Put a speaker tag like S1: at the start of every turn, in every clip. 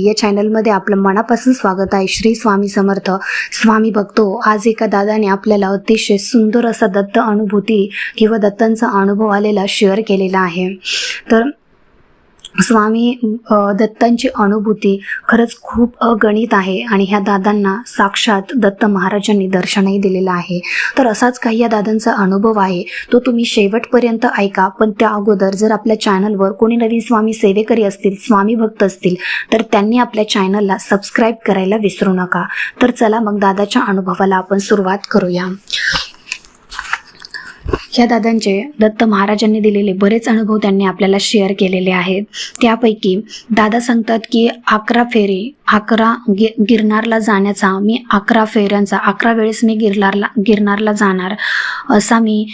S1: या चॅनलमध्ये आपलं मनापासून स्वागत आहे. श्री स्वामी समर्थ. स्वामी बघतो आज एका दादाने आपल्याला अतिशय सुंदर असा दत्त अनुभूती किंवा दत्तांचा अनुभव आलेला शेअर केलेला आहे. तर स्वामी दत्तांची अनुभूती खरंच खूप अगणित आहे आणि ह्या दादांना साक्षात दत्त महाराजांनी दर्शनही दिलेलं आहे. तर असाच काही या दादांचा अनुभव आहे तो तुम्ही शेवटपर्यंत ऐका. पण त्या अगोदर जर आपल्या चॅनलवर कोणी नवीन स्वामी सेवेकरी असतील स्वामी भक्त असतील तर त्यांनी आपल्या चॅनलला सबस्क्राईब करायला विसरू नका. तर चला मग दादाच्या अनुभवाला आपण सुरुवात करूया. ह्या दादांचे दत्त महाराजांनी दिलेले बरेच अनुभव त्यांनी आपल्याला शेअर केलेले आहेत. त्यापैकी दादा सांगतात की अकरा फेरी अकरा गि गिरनारला जाण्याचा मी अकरा फेऱ्यांचा अकरा वेळेस मी गिरनारला गिरनारला जाणार असा मी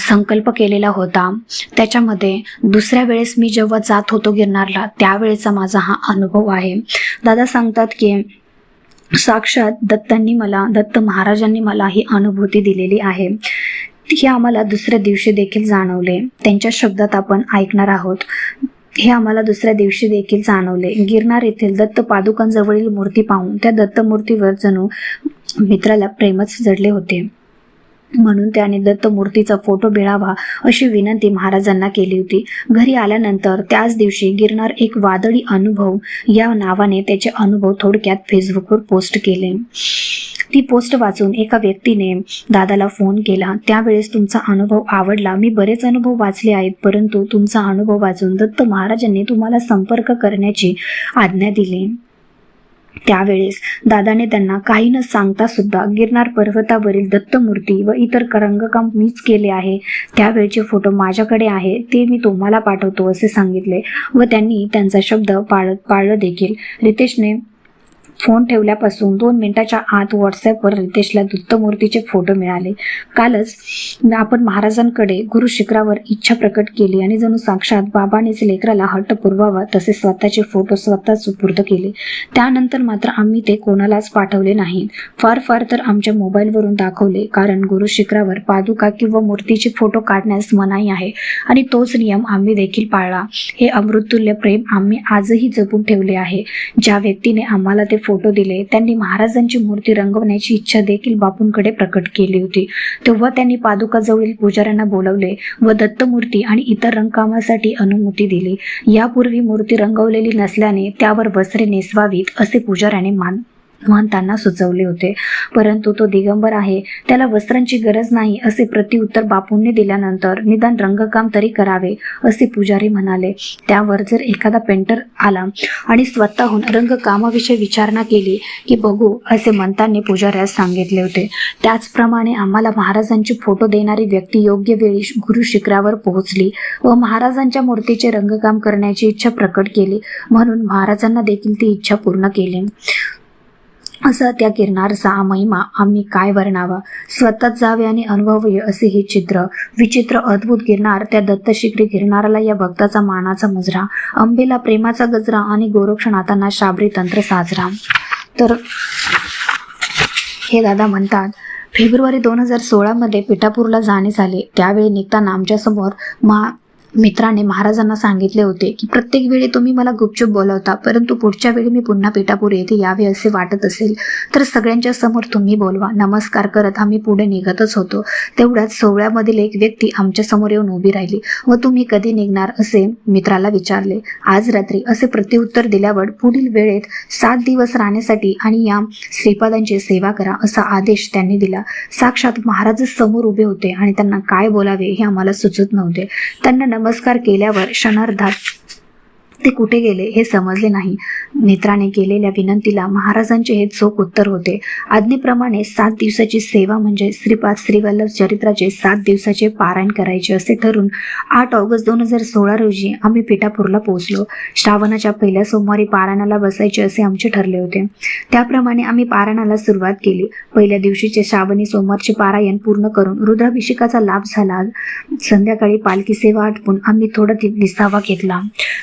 S1: संकल्प केलेला होता. त्याच्यामध्ये दुसऱ्या वेळेस मी जेव्हा जात होतो गिरनारला त्यावेळेचा माझा हा अनुभव आहे. दादा सांगतात की साक्षात दत्तांनी मला दत्त महाराजांनी मला ही अनुभूती दिलेली आहे. हे आम्हाला दुसऱ्या दिवशी देखील जाणवले. त्यांच्या शब्दात आपण ऐकणार आहोत. हे आम्हाला दुसऱ्या दिवशी देखील जाणवले. गिरनार येथील दत्त पादुकांजवळील मूर्ती पाहून त्या दत्त मूर्तीवर जणू मित्राला प्रेमच जडले होते. म्हणून त्याने दत्त मूर्तीचा फोटो मिळावा अशी विनंती महाराजांना केली होती. घरी आल्यानंतर त्याच दिवशी गिरनार एक वादळी अनुभव या नावाने त्याचे अनुभव थोडक्यात फेसबुकवर पोस्ट केले. ती पोस्ट वाचून एका व्यक्तीने दादाला फोन केला. त्यावेळेस तुमचा अनुभव आवडला. मी बरेच अनुभव वाचले आहेत परंतु तुमचा अनुभव वाचून दत्त महाराजांनी तुम्हाला संपर्क करण्याची आज्ञा दिली. त्यावेळेस दादाने त्यांना काही न सांगता सुद्धा गिरनार पर्वतावरील दत्तमूर्ती व इतर रंगकाम मीच केले आहे. त्यावेळचे फोटो माझ्याकडे आहे ते मी तुम्हाला पाठवतो असे सांगितले व त्यांनी त्यांचा शब्द पाळत पाळलं देखील. रितेशने फोन ठेवल्यापासून दोन मिनिटाच्या आत व्हॉट्सॲपवर रितेशला दत्तमूर्तीचे फोटो मिळाले. कालच आपण महाराजांकडे गुरु शिखरावर इच्छा प्रकट केली आणि जणू साक्षात बाबानेच लेकराला हट्ट पुरवावा तसे स्वतःचे फोटो स्वतः सुपूर्द केले. त्यानंतर मात्र आम्ही ते कोणालाच पाठवले नाहीत फार फार तर आमच्या मोबाईलवरून दाखवले कारण गुरु शिखरावर पादुका किंवा मूर्तीचे फोटो काढण्यास मनाई आहे आणि तोच नियम आम्ही देखील पाळला. हे अमृतुल्य प्रेम आम्ही आजही जपून ठेवले आहे. ज्या व्यक्तीने आम्हाला ते फोटो दिले त्यांनी महाराजांची मूर्ती रंगवण्याची इच्छा देखील बापूंकडे प्रकट केली होती. तेव्हा त्यांनी पादुकाजवळील पुजाऱ्यांना बोलवले व दत्तमूर्ती आणि इतर रंगकामासाठी अनुमती दिली. यापूर्वी मूर्ती रंगवलेली नसल्याने त्यावर वस्त्रे नेसवावीत असे पुजाऱ्याने मान महंतांना सुचवले होते. परंतु तो दिगंबर आहे. त्याला वस्त्रांची गरज नाही असे प्रतिउत्तर बापूंनी दिल्यानंतर निदान रंगकाम तरी करावे असे पुजारी म्हणाले. त्यावर जर एखादा पेंटर आला आणि स्वतःहून रंगकामाविषयी विचारणा केली की बघू असे मंतांनी पुजाऱ्यास सांगितले होते. त्याचप्रमाणे आम्हाला महाराजांचे फोटो देणारी व्यक्ती योग्य वेळी गुरु शिखरावर पोहोचली व महाराजांच्या मूर्तीचे रंगकाम करण्याची इच्छा प्रकट केली म्हणून महाराजांना देखील ती इच्छा पूर्ण केली. असा त्या किरणारचा महिमा आम्ही काय वर्णावा? स्वतःच जावे आणि अनुभवावे असे हे चित्र विचित्र अद्भुत गिरणार त्या दत्तशिखरी गिरणाराला या भक्ताचा मानाचा मुजरा. अंबेला प्रेमाचा गजरा आणि गोरक्षनाथांना शाबरी तंत्र साजरा. तर हे दादा म्हणतात फेब्रुवारी दोन हजार सोळामध्ये पिठापूरला जाणे झाले त्यावेळी निघताना आमच्यासमोर मा मित्राने महाराजांना सांगितले होते की प्रत्येक वेळी तुम्ही मला गुपचूप बोलवता परंतु पुढच्या वेळी मी पुन्हा पिठापूर येथे यावे असे वाटत असेल तर सगळ्यांच्या समोर तुम्ही बोलवा. नमस्कार करत आम्ही पुढे निघतच होतो. तेवढ्याच सोहळ्यामधील एक व्यक्ती आमच्यासमोर येऊन उभी राहिली व तुम्ही कधी निघणार असे मित्राला विचारले. आज रात्री असे प्रत्युत्तर दिल्यावर पुढील वेळेत सात दिवस राहण्यासाठी आणि या श्रीपादांची सेवा करा असा आदेश त्यांनी दिला. साक्षात महाराजच समोर उभे होते आणि त्यांना काय बोलावे हे आम्हाला सुचत नव्हते. त्यांना नमस्कार केल्यावर क्षणार्धात ते कुठे गेले हे समजले नाही. नेत्राने केलेल्या विनंतीला महाराजांचे हे चोख उत्तर होते. आज्ञेप्रमाणे सात दिवसाची सेवा म्हणजे श्रीपाद श्रीवल्लभ चरित्राचे सात दिवसाचे पारायण करायचे असे ठरून आठ ऑगस्ट दोन हजार सोळा रोजी आम्ही पिठापूरला पोहोचलो. श्रावणाच्या पहिल्या सोमवारी पारायणाला बसायचे असे आमचे ठरले होते. त्याप्रमाणे आम्ही पारायणाला सुरुवात केली. पहिल्या दिवशीचे श्रावणी सोमवारचे पारायण पूर्ण करून रुद्राभिषेकाचा लाभ झाला. संध्याकाळी पालखी सेवा आटपून आम्ही थोडा दि- विसावा घेतला.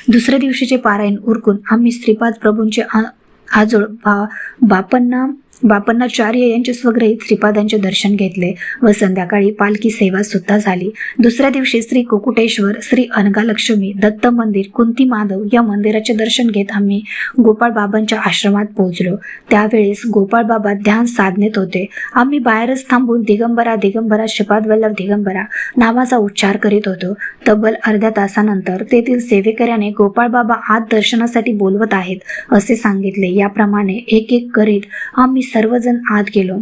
S1: दुसऱ्या दिवशीचे पारायण उरकून आम्ही श्रीपाद प्रभूंचे आजोळ बा बापांना बापन्नाचार्य यांचे स्वग्रही श्रीपादांचे दर्शन घेतले व संध्याकाळी पालखी सेवा सुद्धा झाली. दुसऱ्या दिवशी श्री कुकुटेश्वर श्री अनगालक्ष्मी दत्त मंदिर कुंती माधव या मंदिराचे दर्शन घेत आम्ही गोपाळ बाबांच्या आश्रमात पोहोचलो. त्यावेळेस गोपाळ बाबा ध्यान साधनेत होते. आम्ही बाहेरच थांबून दिगंबरा दिगंबरा श्रीपाद वल्लभ दिगंबरा नावाचा उच्चार करीत होतो. तब्बल अर्ध्या तासानंतर तेथील सेवेकऱ्याने गोपाळ बाबा आत दर्शनासाठी बोलवत आहेत असे सांगितले. याप्रमाणे एक एक करीत आम्ही सर्वजण आत गेलो.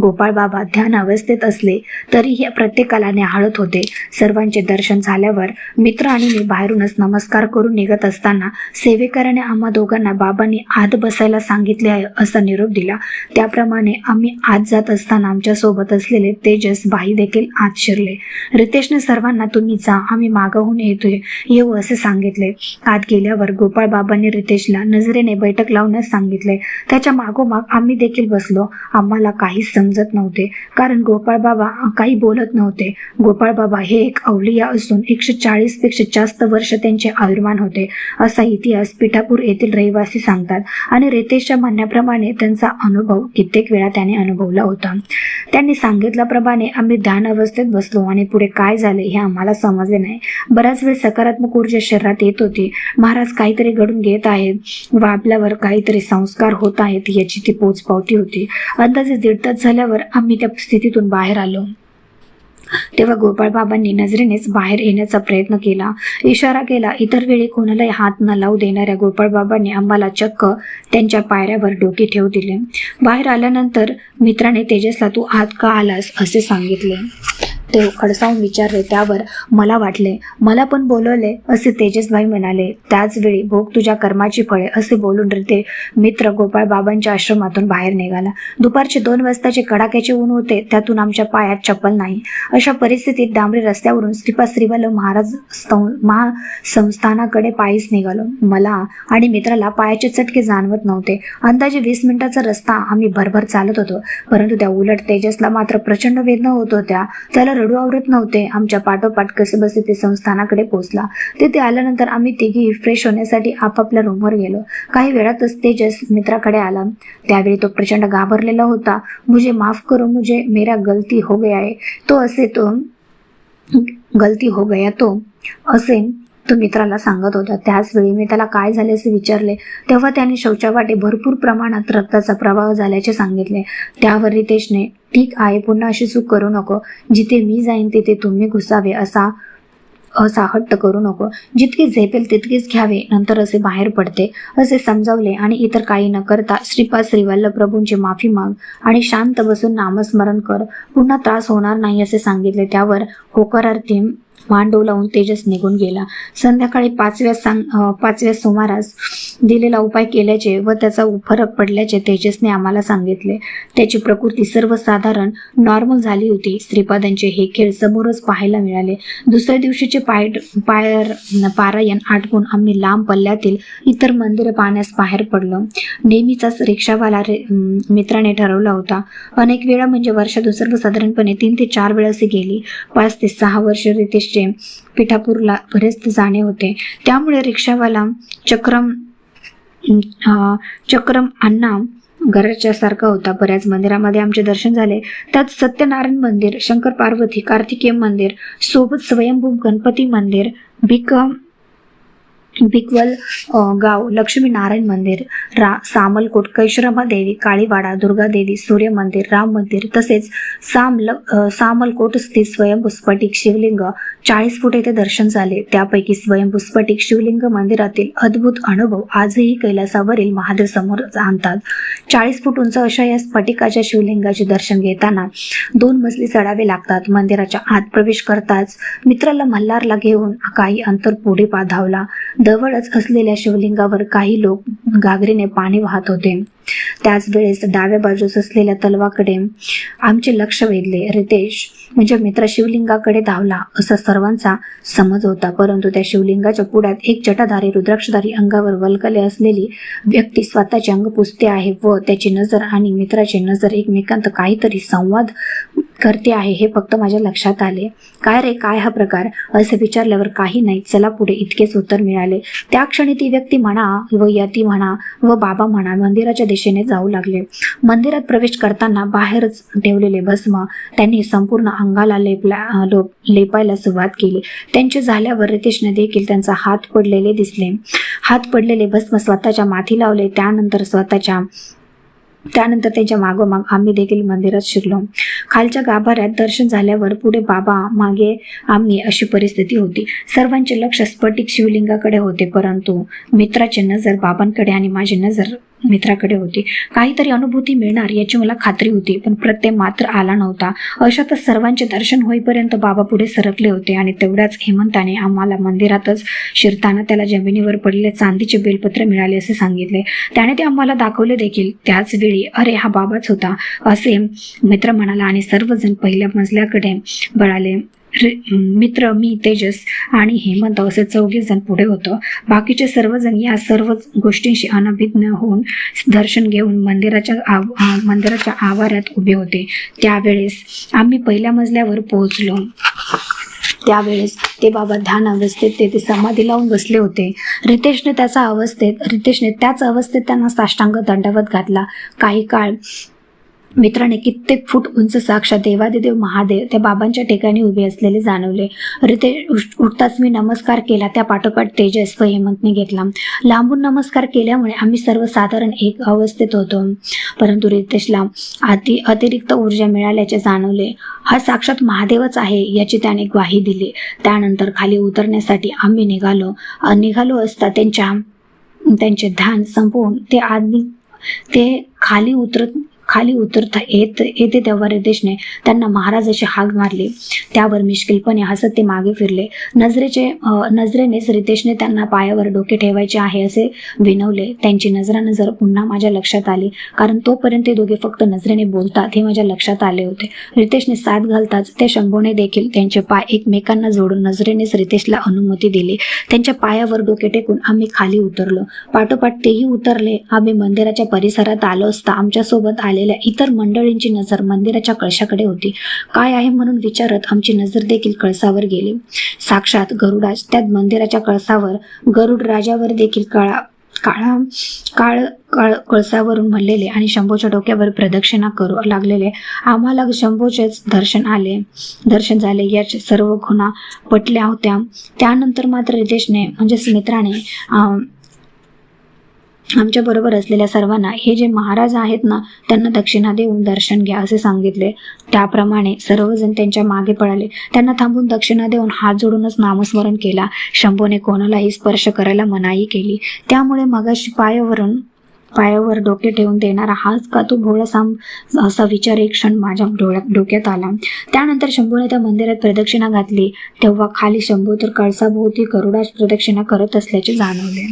S1: गोपाळ बाबा ध्यान अवस्थेत असले तरीही प्रत्येकाला निहाळत होते. सर्वांचे दर्शन झाल्यावर मित्र आणि मी बाहेरूनच नमस्कार करून निघत असताना सेवेकराने आम्हा दोघांना बाबांनी आत बसायला सांगितले आहे असा निरोप दिला. त्याप्रमाणे आम्ही आत जात असताना आमच्यासोबत असलेले तेजस भाई देखील आत शिरले. रितेशने सर्वांना तुम्ही जा आम्ही मागाहून येतोय. येऊ असे सांगितले. आत गेल्यावर गोपाळ बाबांनी रितेशला नजरेने बैठक लावण्यास सांगितले. त्याच्या मागोमाग आम्ही देखील बसलो. आम्हाला काहीच समजत नव्हते कारण गोपाळ बाबा काही बोलत नव्हते. गोपाळ बाबा हे एक अवलिया असून एकशे चाळीसपेक्षा जास्त वर्ष त्यांचे आयुर्मान होते असा इतिहास पिठापूर येथील रहिवासी सांगतात. आणि रितेशच्या म्हणण्याप्रमाणे त्यांचा अनुभव कित्येक वेळा त्याने अनुभवला होता. त्यांनी सांगितल्याप्रमाणे आम्ही ध्यान अवस्थेत बसलो आणि पुढे काय झाले हे आम्हाला समजले नाही. बराच वेळ सकारात्मक ऊर्जा शरीरात येत होती. महाराज काहीतरी घडून घेत आहेत व आपल्यावर काहीतरी संस्कार होत आहेत याची ती पोचपावती होती. अंदाजे दीड तास झाल्यावर आम्ही त्या स्थितीतून बाहेर आलो. तेव्हा गोपाळ बाबांनी नजरेनेच बाहेर येण्याचा प्रयत्न केला. इशारा केला इतर वेळी कोणालाही हात न लावू देणाऱ्या गोपाळ बाबांनी आम्हाला चक्क त्यांच्या पायऱ्यावर डोके ठेवू दिले. बाहेर आल्यानंतर मित्राने तेजसला तू आत का आलास? असे सांगितले. ते खडसावून विचारले त्यावर मला वाटले मला पण बोलवले असे तेजसभाई म्हणाले त्याच वेळी भोग तुझ्या कर्माची फळे असे बोलून ते मित्र गोपाळ बाबांच्या आश्रमातून बाहेर निघाला. दुपारचे दोन वाजताचे कडाक्याचे ऊन होते त्यातून आमच्या पायात चप्पल नाही. अशा परिस्थितीत डांबरी रस्त्यावरून श्रीपाद श्रीवल्लभ महाराज सं- महा संस्थानाकडे पायीच निघालो. मला आणि मित्राला पायाचे चटके जाणवत नव्हते. अंदाजे वीस मिनिटाचा रस्ता आम्ही भरभर चालत होतो परंतु त्या उलट तेजसला मात्र प्रचंड वेदना होत होत्या. त्याला रडू आवरत नव्हते. आमच्या पाठोपाठ कसे बसे ते संस्थानाकडे पोहोचला. तिथे आल्यानंतर आम्ही तिघी फ्रेश होण्यासाठी आपापल्या रूमवर गेलो. काही वेळातच तेजस मित्राकडे आला. त्यावेळी तो प्रचंड घाबरलेला होता. मुझे माफ करो मुझे मेरा गलती हो गया है. तो असे तो गलती हो गया तो असे तो मित्राला सांगत होता. त्याच वेळी मी त्याला काय झाले असे विचारले तेव्हा त्याने शौचावाटे भरपूर प्रमाणात रक्ताचा प्रवाह झाल्याचे सांगितले. त्यावर रितेशने ठीक आहे पुन्हा अशी चूक करू नको. जिथे मी जाईन तिथे तुम्ही घुसावे असा असा हट्ट करू नको. जितकी झेपेल तितकेच घ्यावे नंतर असे बाहेर पडते. असे समजावले आणि इतर काही न करता श्रीपाद श्रीवल्लभ प्रभूंची माफी माग आणि शांत बसून नामस्मरण कर. पुन्हा त्रास होणार नाही असे सांगितले. त्यावर होकारार्थी मांडव लावून तेजस निघून गेला. संध्याकाळी पाचव्या सांग पाचव्या सुमारास दिलेला उपाय केल्याचे व त्याचा फरक पडल्याचे तेजसने आम्हाला सांगितले. त्याची प्रकृती सर्वसाधारण नॉर्मल झाली होती. श्रीपादांचे हे खेळ समोरच पाहायला मिळाले. दुसऱ्या दिवशीचे पाय पायर पारायण आटपून आम्ही लांब पल्ल्यातील इतर मंदिरे पाहण्यास बाहेर पडलो. नेहमीचाच रिक्षावाला रे मित्राने ठरवला होता. अनेक वेळा म्हणजे वर्षातून सर्वसाधारणपणे तीन ते चार वेळा असे गेली. पाच ते सहा वर्ष रितेशचे पिठापूरला बरेच जाणे होते. त्यामुळे रिक्षावाला चक्रम चक्रम अण्णा घराच्या सारखा होता. बऱ्याच मंदिरामध्ये आमचे दर्शन झाले. त्यात सत्यनारायण मंदिर शंकर पार्वती कार्तिकेय मंदिर सोबत स्वयंभू गणपती मंदिर भिक भिकवल गाव लक्ष्मी नारायण मंदिर रा सामलकोट कैशरमा देवी काळीवाडा दुर्गादेवी सूर्य मंदिर राम मंदिर तसेच साम ल सामलकोट स्थित स्वयंभूस्फटिक शिवलिंग चाळीस फूट येथे दर्शन झाले. त्यापैकी स्वयंभूस्फटिक शिवलिंग मंदिरातील अद्भुत अनुभव आजही कैलासावरील महादेव समोर आणतात चाळीस फूट उंच अशा या स्फटिकाच्या शिवलिंगाचे दर्शन घेताना दोन मजली चढावे लागतात. मंदिराच्या आत प्रवेश करताच मित्राला मल्हारला घेऊन काही अंतर पुढे पाधावला. जवळच असलेल्या शिवलिंगावर काही लोक घागरीने पाणी वाहत होते. त्याच वेळेस डाव्या बाजूस असलेल्या तलवाकडे आमचे लक्ष वेधले. रितेश म्हणजे मित्र शिवलिंगाकडे धावला असा सर्वांचा समज होता. परंतु त्या शिवलिंगाच्या पुढ्यात एक जटाधारी रुद्राक्षधारी अंगावर वलकले असलेली व्यक्ती स्वतःचे अंग पुसते आहे व त्याची नजर आणि मित्राची नजर एकमेकांत काहीतरी संवाद करते आहे हे फक्त माझ्या लक्षात आले. काय रे काय हा प्रकार? असं विचारल्यावर काही नाही. चला पुढे इतकेच उत्तर मिळाले. त्या क्षणी ती व्यक्ती म्हणा व यती म्हणा व बाबा म्हणा मंदिराच्या दिशेने जाऊ लागले. मंदिरात प्रवेश करताना बाहेरच ठेवलेले भस्म त्यांनी संपूर्ण अंगाला लेपला लोप लेपायला सुरुवात केली. त्यांचे झाल्यावर रितेशने देखील त्यांचा हात पडलेले दिसले. हात पडलेले भस्म स्वतःच्या माथी लावले. त्यानंतर स्वतःच्या त्यानंतर त्यांच्या मागोमाग आम्ही देखील मंदिरात शिरलो. खालच्या गाभाऱ्यात दर्शन झाल्यावर पुढे बाबा मागे आम्ही अशी परिस्थिती होती. सर्वांचे लक्ष स्फटिक शिवलिंगाकडे होते परंतु मित्राची नजर बाबांकडे आणि माझी नजर मित्राकडे होती. काहीतरी अनुभूती मिळणार याची मला खात्री होती पण प्रत्यय मात्र आला नव्हता. अशातच सर्वांचे दर्शन होईपर्यंत बाबा पुढे सरकले होते आणि तेवढ्याच हेमंताने आम्हाला मंदिरातच शिरताना त्याला जमिनीवर पडलेले चांदीचे बेलपत्र मिळाले असे सांगितले. त्याने ते आम्हाला दाखवले देखील. त्याच वेळी अरे हा बाबाच होता असे मित्र म्हणाला आणि सर्वजण पहिल्या मजल्याकडे बळाले. मित्र मी तेजस आणि हेमंत असे चौघे जण पुढे होतो. बाकीचे सर्वजण या सर्व गोष्टींशी अनभिज्ञ होऊन दर्शन घेऊन मंदिराच्या आव मंदिराच्या आवारात उभे होते. त्यावेळेस आम्ही पहिल्या मजल्यावर पोहोचलो. त्यावेळेस ते बाबा ध्यान अवस्थेत तेथे समाधी लावून बसले होते. रितेशने त्याचा अवस्थेत रितेशने त्याच अवस्थेत त्यांना साष्टांग दंडवत घातला. काही काळ मित्राने कित्येक फूट उंच साक्षात देवादिदेव महादेव त्या बाबांच्या ठिकाणी उभे असलेले जाणवले. रिते उठताच मी नमस्कार केला. त्या पाठोपाठ तेजस व हेमंतने घेतला. लांबून नमस्कार केल्यामुळे आम्ही सर्व साधारण एक अवस्थेत होतो. परंतु रितेशला अति अतिरिक्त ऊर्जा मिळाल्याचे जाणवले. हा साक्षात महादेवच आहे याची त्याने ग्वाही दिली. त्यानंतर खाली उतरण्यासाठी आम्ही निघालो. निघालो असता त्यांच्या त्यांचे ध्यान संपवून ते आधी ते खाली उतरत खाली उतरता येत येते तेव्हा रितेशने त्यांना महाराजाची हाक मारली. त्यावर मिश्किलपणे हसत ते मागे फिरले. नजरेचे नजरेनेच रितेशने त्यांना पायावर डोके ठेवायचे आहे असे विनवले. त्यांची नजरानजर पुन्हा माझ्या लक्षात आली कारण तोपर्यंत ते दोघे फक्त नजरेने बोलतात हे माझ्या लक्षात आले होते. रितेशने साथ घालताच ते शंभूने देखील त्यांचे पाय एकमेकांना जोडून नजरेनेच रितेशला अनुमती दिली. त्यांच्या पायावर डोके टेकून आम्ही खाली उतरलो. पाठोपाठ तेही उतरले. आम्ही मंदिराच्या परिसरात आलो असता आमच्यासोबत आलेल्या इतर मंडळींची नजर मंदिराच्या कळशाकडे होती. काय आहे म्हणून विचारत आमची नजर देखील कळसावर गेली. साक्षात गरुडाज त्या मंदिराच्या कळसावर गरुड राजावर देखील काळा काळा काळ कळ कळसावरून म्हणलेले आणि शंभूच्या डोक्यावर प्रदक्षिणा करू लागलेले. आम्हाला शंभूचेच दर्शन आले. दर्शन झाले याचे सर्व खुणा पटल्या होत्या. त्यानंतर मात्र रितेशने म्हणजेच मित्राने आमच्याबरोबर असलेल्या सर्वांना हे जे महाराज आहेत ना त्यांना दक्षिणा देऊन दर्शन घ्या असे सांगितले. त्याप्रमाणे सर्वजण त्यांच्या मागे पळाले. त्यांना थांबून दक्षिणा देऊन हात जोडूनच नामस्मरण केला. शंभूने कोणालाही स्पर्श करायला मनाई केली. त्यामुळे मगाशी पायावरून पायावर डोके ठेवून देणारा हाच का तो भोळा असा विचार एक क्षण माझ्या डोळ्यात डोक्यात आला. त्यानंतर शंभूने त्या मंदिरात प्रदक्षिणा घातली. तेव्हा खाली शंभू तर कळसाभोवती गरुडाच प्रदक्षिणा करत असल्याचे जाणवले.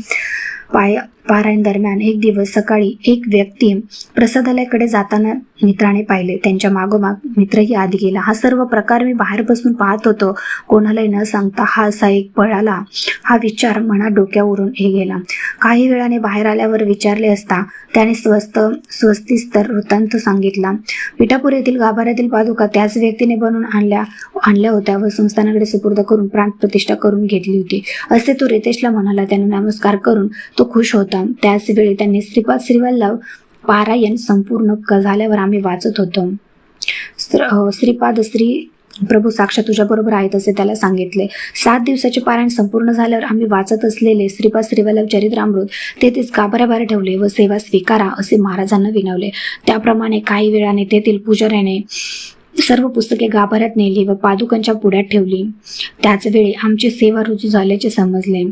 S1: पाया पारायण दरम्यान एक दिवस सकाळी एक व्यक्ती प्रसादालयाकडे जाताना मित्राने पाहिले. त्यांच्या मागोमाग मित्रही आधी गेला. हा सर्व प्रकार मी बाहेर बसून पाहत होतो. कोणालाही न सांगता हा असा एक पळाला हा विचार मनात डोक्यावरून हे गेला. काही वेळाने बाहेर आल्यावर विचारले असता त्याने स्वस्त स्वस्तिस्तर वृत्तांत सांगितला. पिठापूर येथील गाभाऱ्यातील पादुका त्याच व्यक्तीने बनवून आणल्या आणल्या होत्या व संस्थानाकडे सुपूर्द करून प्राण प्रतिष्ठा करून घेतली होती. असे तो रितेशला म्हणाला त्याने नमस्कार करून तो खुश होता. होता. त्याचवेळी त्यांनी श्रीपाद श्रीवल्लभ पारायण संपूर्ण क- झाल्यावर आम्ही वाचत होतो. श्रीपाद श्री प्रभू साक्षात तुझ्याबरोबर आहेत असे त्याला सांगितले. सात दिवसाचे पारायण संपूर्ण झाल्यावर आम्ही वाचत असलेले श्रीपाद श्रीवल्लभ चरित्रामृत तेथेच गाभाऱ्याबाहेर ठेवले व सेवा स्वीकारा असे महाराजांना विनवले. त्याप्रमाणे काही वेळाने तेथील पुजाऱ्याने सर्व पुस्तके गाभाऱ्यात नेली व पादुकांच्या पुढ्यात ठेवली. त्याच वेळी आमची सेवा रुजू झाल्याचे समजले.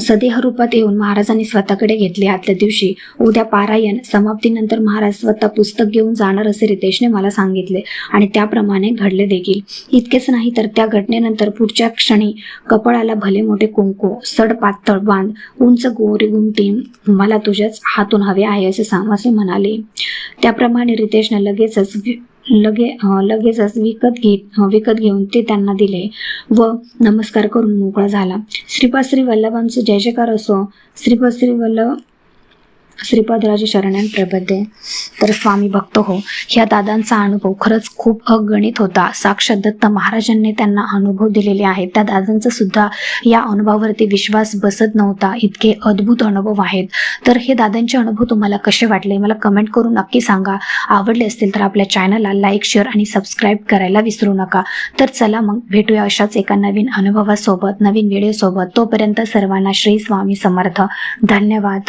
S1: सदेह रूपात येऊन महाराजांनी स्वतःकडे घेतले. आदल्या दिवशी उद्या पारायण समाप्तीनंतर महाराज स्वतः पुस्तक घेऊन जाणार असे रितेशने मला सांगितले आणि त्याप्रमाणे घडले देखील. इतकेच नाही तर त्या घटनेनंतर पुढच्या क्षणी कपाळाला भले मोठे कुंकू सड पातळ बांध उंच गोरी गुमटी मला तुझ्याच हातून हवे आहे असे सांग असे म्हणाले. त्याप्रमाणे रितेशने लगेचच लगे लगेचच विकत घेत विकत घेऊन ते त्यांना दिले व नमस्कार करून मोकळा झाला. श्रीपाद श्री वल्लभांचे जय जयकार असो श्रीपाद श्री वल्लभ श्रीपादराजे शरण्यांन प्रबद्धे तर स्वामी भक्त हो ह्या दादांचा अनुभव खरंच खूप अगणित होता. साक्षात दत्त महाराजांनी त्यांना अनुभव दिलेले आहेत. त्या दादांचा सुद्धा या अनुभवावरती विश्वास बसत नव्हता. इतके अद्भुत अनुभव आहेत. तर हे दादांचे अनुभव तुम्हाला कसे वाटले? मला कमेंट करून नक्की सांगा. आवडले असतील तर आपल्या चॅनलला लाईक शेअर आणि सबस्क्राईब करायला विसरू नका. तर चला मग भेटूया अशाच एका नवीन अनुभवासोबत नवीन व्हिडिओसोबत तोपर्यंत सर्वांना श्री स्वामी समर्थ. धन्यवाद.